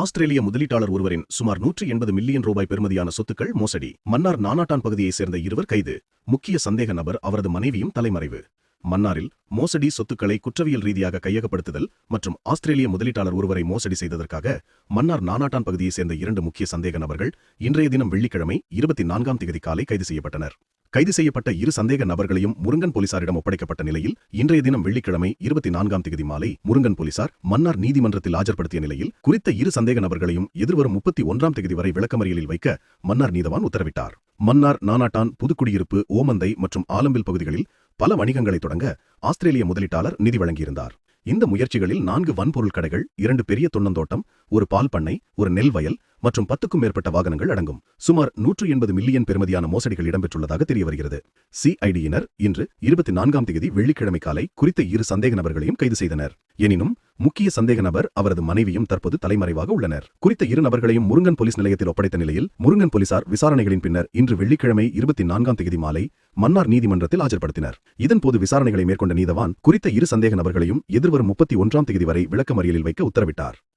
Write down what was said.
ஆஸ்திரேலிய முதலீட்டாளர் ஒருவரின் சுமார் நூற்றி எண்பது மில்லியன் ரூபாய் பெறுமதியான சொத்துக்கள் மோசடி. மன்னார் நானாட்டான் பகுதியைச் சேர்ந்த இருவர் கைது. முக்கிய சந்தேக நபர் அவரது மனைவியும் தலைமறைவு. மன்னாரில் மோசடி சொத்துக்களை குற்றவியல் ரீதியாக கையகப்படுத்துதல் மற்றும் ஆஸ்திரேலிய முதலீட்டாளர் ஒருவரை மோசடி செய்ததற்காக மன்னார் நானாட்டான் பகுதியைச் சேர்ந்த இரண்டு முக்கிய சந்தேக நபர்கள் இன்றைய தினம் வெள்ளிக்கிழமை இருபத்தி நான்காம் தேதி காலை கைது செய்யப்பட்டனர். கைது செய்யப்பட்ட இரு சந்தேக நபர்களையும் முருங்கன் போலீசாரிடம் ஒப்படைக்கப்பட்ட நிலையில் இன்றைய தினம் வெள்ளிக்கிழமை இருபத்தி நான்காம் தேதி மாலை முருங்கன் போலீசார் மன்னார் நீதிமன்றத்தில் ஆஜர்படுத்திய நிலையில் குறித்த இரு சந்தேக நபர்களையும் எதிர்வரும் முப்பத்தி ஒன்றாம் தேதி வரை விளக்கமறியலில் வைக்க மன்னார் நீதவான் உத்தரவிட்டார். மன்னார் நானாட்டான் புதுக்குடியிருப்பு ஓமந்தை மற்றும் ஆலம்பில் பகுதிகளில் பல வணிகங்களை தொடங்க ஆஸ்திரேலிய முதலீட்டாளர் நிதி வழங்கியிருந்தார். இந்த முயற்சிகளில் நான்கு வன்பொருள் கடைகள் இரண்டு பெரிய தொன்னந்தோட்டம் ஒரு பால் பண்ணை ஒரு நெல் வயல் மற்றும் பத்துக்கும் மேற்பட்ட வாகனங்கள் அடங்கும். சுமார் நூற்று எண்பது மில்லியன் பெறுமதியான மோசடிகள் இடம்பெற்றுள்ளதாக தெரிய வருகிறது சிஐடியினர் இன்று இருபத்தி நான்காம் தேதி வெள்ளிக்கிழமை காலை குறித்த இரு சந்தேக நபர்களையும் கைது செய்தனர். எனினும் முக்கிய சந்தேக நபர் அவரது மனைவியும் தற்போது தலைமறைவாக உள்ளனர். குறித்த இரு நபர்களையும் முருங்கன் போலீஸ் நிலையத்தில் ஒப்படைத்த நிலையில் முருங்கன் போலீசார் விசாரணைகளின் பின்னர் இன்று வெள்ளிக்கிழமை இருபத்தி நான்காம் தேதி மாலை மன்னார் நீதிமன்றத்தில் ஆஜர்படுத்தினர். இதன்போது விசாரணைகளை மேற்கொண்ட நீதவான் குறித்த இரு சந்தேக நபர்களையும் எதிர்வரும் முப்பத்தி ஒன்றாம் தேதி வரை விளக்கமறியலில் வைக்க உத்தரவிட்டார்.